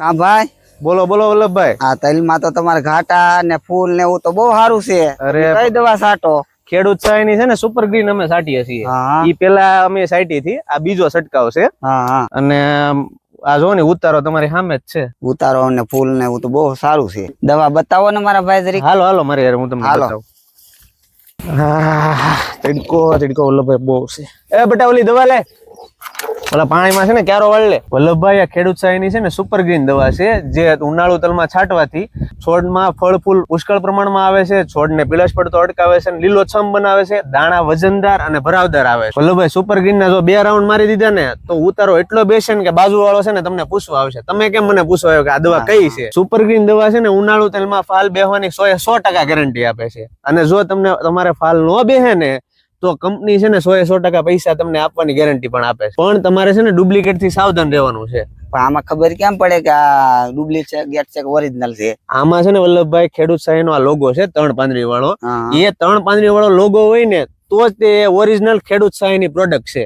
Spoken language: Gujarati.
હા ભાઈ. બોલો બોલો વલ્લભભાઈ. આ તલમાં તો તમારે ઘાટા ને ફૂલ ને એવું તો બહુ સારું છે. અરે કઈ દવા સાટો? ખેડૂત સહાયની છે ને સુપર ગ્રીન અમે સાટીએ છીએ. ઈ પેલા અમે સાટી થી આ બીજો છટકાવ છે. હા હા. અને આ જો ને ઉતારો તમારી સામે જ છે. ઉતારો ને ફૂલ ને એવું તો બહુ સારું છે. દવા બતાવો ને મારા ભાઈ તરીકે હાલો હાલો મારે યાર હું તમને હાલો. બતાવું. તડકો તડકો વલ્લભભાઈ બહુ છે. એ બટાવલી ઓલી દવા લે. ઓલા પાણીમાં છે ને ક્યારો વળલે વલ્લભભાઈ આ ખેડૂત સહાયની છે ને સુપર ગ્રીન દવા છે જે ઉનાળુ તલમાં છાંટવાથી છોડમાં ફળ ફૂલ પુષ્કળ પ્રમાણમાં આવે છે છોડને પીળાશ પડતો અટકાવે છે લીલોછમ બનાવે છે દાણા વજનદાર અને ભરાવદાર આવે છે. વલ્લભભાઈ સુપર ગ્રીન ના જો બે રાઉન્ડ મારી દીધા ને તો ઉતારો એટલો બેસે ને કે બાજુ વાળો છે ને તમને પૂછવા આવશે. તમે કેમ મને પૂછવા આવ્યો કે આ દવા કઈ છે? સુપર ગ્રીન દવા છે ને ઉનાળુ તેલમાં ફાલ બેહવાની સો એ સો ટકા ગેરંટી આપે છે. અને જો તમને તમારે ફાલ ન બેહે ને તો કંપની છે ને સો એ સો ટકા પૈસા તમને આપવાની ગેરંટી પણ આપે છે. પણ તમારે છે ને ડુપ્લિકેટથી સાવધાન રહેવાનું છે. પણ આમાં ખબર કેમ પડે કે આ ડુપ્લિકેટ ગેટ છે કે ઓરિજિનલ છે? આમાં છે ને વલ્લભભાઈ ખેડૂત સહાયનો આ લોગો છે ત્રણ પાંદડી વાળો. એ ત્રણ પાંદડી વાળો લોગો હોય ને તો જ તે ઓરિજિનલ ખેડૂત સહાયની પ્રોડક્ટ છે.